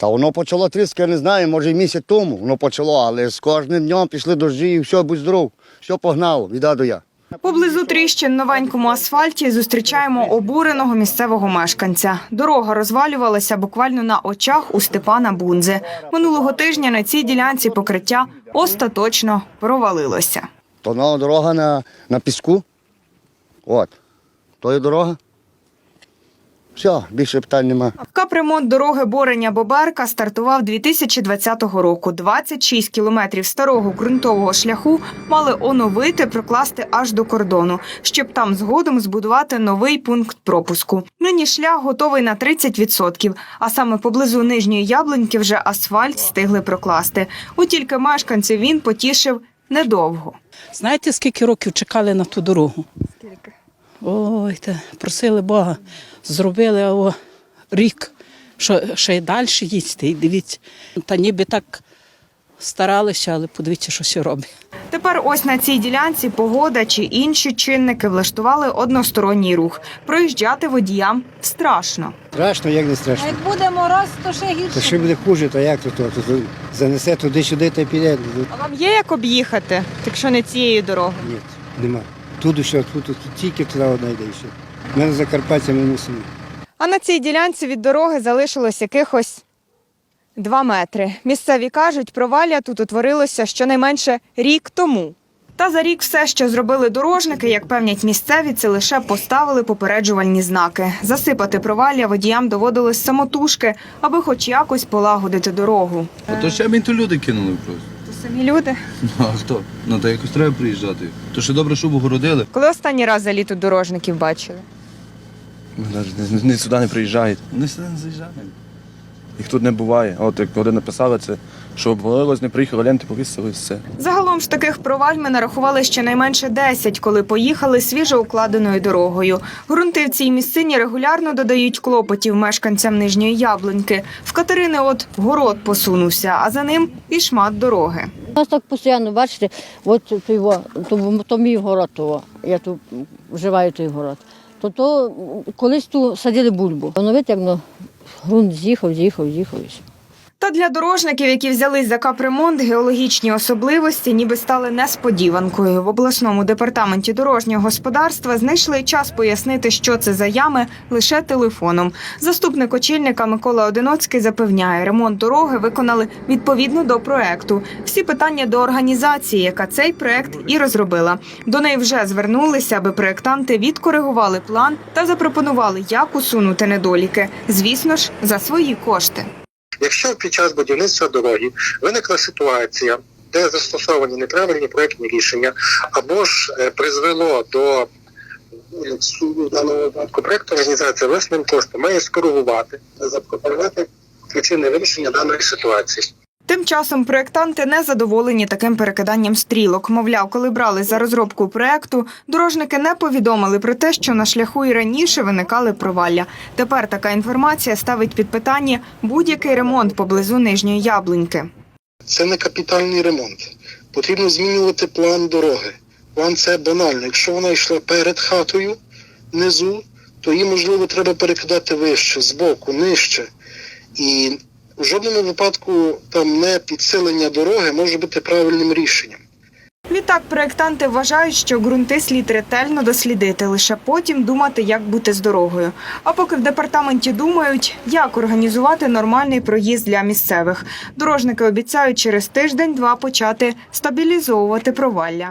Та воно почало тріски, я не знаю, може і місяць тому воно почало, але з кожним днем пішли дощі і все, будь здоров, все погнало, віда до я. Поблизу тріщин новенькому асфальті зустрічаємо обуреного місцевого мешканця. Дорога розвалювалася буквально на очах у Степана Бунзи. Минулого тижня на цій ділянці покриття остаточно провалилося. То нова дорога на, на піску. От. То є дорога. Все, більше питань нема. Капремонт дороги Борення Боберка стартував 2020 року. 26 кілометрів старого ґрунтового шляху мали оновити, прокласти аж до кордону, щоб там згодом збудувати новий пункт пропуску. Нині шлях готовий на 30%, а саме поблизу нижньої яблуньки вже асфальт встигли прокласти. От тільки мешканців він потішив недовго. Знаєте, скільки років чекали на ту дорогу? Скільки? Ой, та просили Бога, зробили о, рік, що ще й далі їсти. І дивіться, та ніби так старалися, але подивіться, що все робить. Тепер ось на цій ділянці погода чи інші чинники влаштували односторонній рух. Проїжджати водіям страшно. Страшно, як не страшно. А Як буде мороз, то ще То гірше. ще буде хуже, то як то, то, то, то занесе туди-сюди та й піде. А вам є як об'їхати, якщо не цією дорогою? Ні, нема. Тут що, тут, тут, тільки туди одна йде все. Ми на Закарпаття ми мусимо. А на цій ділянці від дороги залишилось якихось два метри. Місцеві кажуть, провалля тут утворилося щонайменше рік тому. Та за рік все, що зробили дорожники, як певнять місцеві, це лише поставили попереджувальні знаки. Засипати провалля водіям доводилось самотужки, аби хоч якось полагодити дорогу. А то щебінь то люди кинули просто. То самі люди. Ну а хто? Ну та якось треба приїжджати. То ще добре, щоб огородили. Коли останній раз за літо дорожників бачили? Навіть не, не сюди не приїжджають. Вони сюди не заїжджають. Їх тут не буває. От як вони написали це, що обговорилось, не приїхали, ленти повісили все. Загалом ж таких проваль ми нарахували щонайменше 10, коли поїхали свіжоукладеною дорогою. Грунти в цій місцині регулярно додають клопотів мешканцям нижньої яблуньки. В Катерини от город посунувся, а за ним і шмат дороги. У нас так постійно, бачите, от то, його, то, то мій город, того. я тут вживаю той город. То, то колись тут садили бульбу. Воно видите, як ну, ґрунт з'їхав, з'їхав, з'їхав. Та для дорожників, які взялись за капремонт, геологічні особливості ніби стали несподіванкою. В обласному департаменті дорожнього господарства знайшли час пояснити, що це за ями лише телефоном. Заступник очільника Микола Одиноцький запевняє, ремонт дороги виконали відповідно до проекту. Всі питання до організації, яка цей проект і розробила. До неї вже звернулися, аби проектанти відкоригували план та запропонували, як усунути недоліки. Звісно ж, за свої кошти. Якщо під час будівництва дороги виникла ситуація, де застосовані неправильні проектні рішення, або ж е, призвело до е, даному випадку проекту організація власним коштом має скоригувати запропонувати причини вирішення даної ситуації. Тим часом проєктанти не задоволені таким перекиданням стрілок. Мовляв, коли брали за розробку проекту, дорожники не повідомили про те, що на шляху і раніше виникали провалля. Тепер така інформація ставить під питання будь-який ремонт поблизу нижньої яблуньки. Це не капітальний ремонт. Потрібно змінювати план дороги. План це банально. Якщо вона йшла перед хатою внизу, то її можливо треба перекидати вище, збоку, нижче. І в жодному випадку там не підсилення дороги може бути правильним рішенням. Відтак, проєктанти вважають, що ґрунти слід ретельно дослідити, лише потім думати, як бути з дорогою. А поки в департаменті думають, як організувати нормальний проїзд для місцевих. Дорожники обіцяють через тиждень-два почати стабілізовувати провалля.